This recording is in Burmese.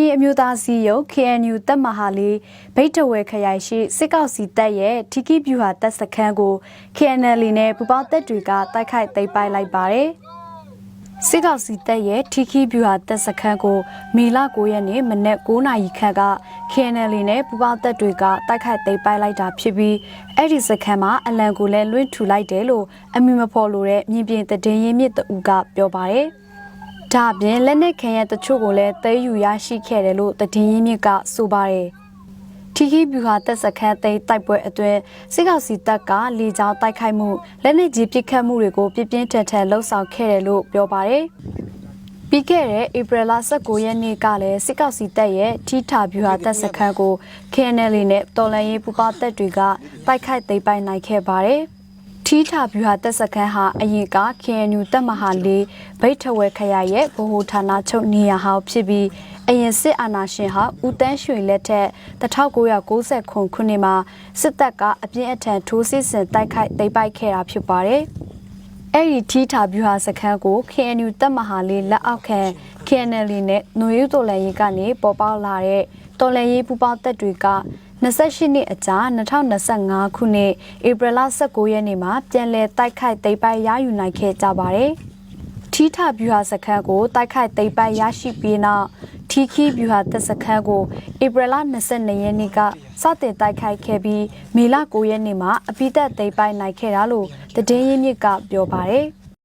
ရင်အမျိုးသားစီယုံ KNU တပ်မဟာလေးဗိတ်တဝဲခရိုင်ရှိစစ်ကောက်စီတပ်ရဲ့ထီကီဗျူဟာတပ်စခန်းကို KNL နဲ့ပူပေါင်းတပ်တွေကတိုက်ခိုက်သိမ်းပိုက်လိုက်ပါတယ်။စစ်ကောက်စီတပ်ရဲ့ထီကီဗျူဟာတပ်စခန်းကိုမေလ9ရက်နေ့မနက်9နာရီခန့်က KNL နဲ့ပူပေါင်းတပ်တွေကတိုက်ခိုက်သိမ်းပိုက်လိုက်တာဖြစ်ပြီးအဲ့ဒီစခန်းမှာအလံကိုလည်းလွင့်ထူလိုက်တယ်လို့အမည်မဖော်လို့တဲ့မြင်းပြင်းတည်င်းရင်းမြစ်တူကပြောပါတယ်။ ဒါအပြင်လက်နက်ခဲယံတချို့ကိုလည်းသိမ်းယူရရှိခဲ့တယ်လို့တည်င်းရင်းမြစ်ကဆိုပါတယ်။ထီခီဗျူဟာတပ်စခန်းသိမ်းတိုက်ပွဲအတွင်းစစ်ကောင်စီတပ်ကလေကြောင်းတိုက်ခိုက်မှုလက်နက်ကြီးပစ်ခတ်မှုတွေကိုပြပြင်းထန်ထန်လှုံ့ဆော်ခဲ့တယ်လို့ပြောပါတယ်။ပြီးခဲ့တဲ့ဧပြီလ19ရက်နေ့ကလည်းစစ်ကောင်စီတပ်ရဲ့ထီထာဗျူဟာတပ်စခန်းကို KNL နဲ့တော်လန်ရေးပူပေါင်းတပ်တွေကတိုက်ခိုက်သိမ်းပိုက်နိုင်ခဲ့ပါတယ်။ ထီထာဗျူဟာတပ်စခန်းဟာအရင်က KNU တပ်မဟာလေးဗိတ်ထဝဲခရိုင်ရဲ့ဗဟိုဌာနချုပ်နေရာဟောင်းဖြစ်ပြီးအရင်စစ်အာဏာရှင်ဟာဦးတန်းရွှေလက်ထက်1990ခုနှစ်မှာစစ်တပ်ကအပြင်းအထန်ထိုးစစ်ဆင်တိုက်ခိုက်သိမ်းပိုက်ခဲ့တာဖြစ်ပါတယ်။အဲ့ဒီထီထာဗျူဟာစခန်းကို KNU တပ်မဟာလေးလက်အောက်ခံ KNL နဲ့ຫນွေဦးတော်လန်ရေးကနေပေါ်ပေါက်လာတဲ့တော်လန်ရေးပူပေါင်းတပ်တွေက 28နှစ်အကြာ2025ခုနှစ်ဧပြီလ19ရက်နေ့မှာပြန်လည်တိုက်ခိုက်သိမ်းပိုက်ရယူနိုင်ခဲ့ကြပါတယ်။ထီထဗျူဟာစခန်းကိုတိုက်ခိုက်သိမ်းပိုက်ရရှိပြီးနောက်ထီခီဗျူဟာတပ်စခန်းကိုဧပြီလ22ရက်နေ့ကစတင်တိုက်ခိုက်ခဲ့ပြီးမေလ9ရက်နေ့မှာအပိသက်သိမ်းပိုက်နိုင်ခဲ့တာလို့တည်င်းရင်းမြစ်ကပြောပါတယ်။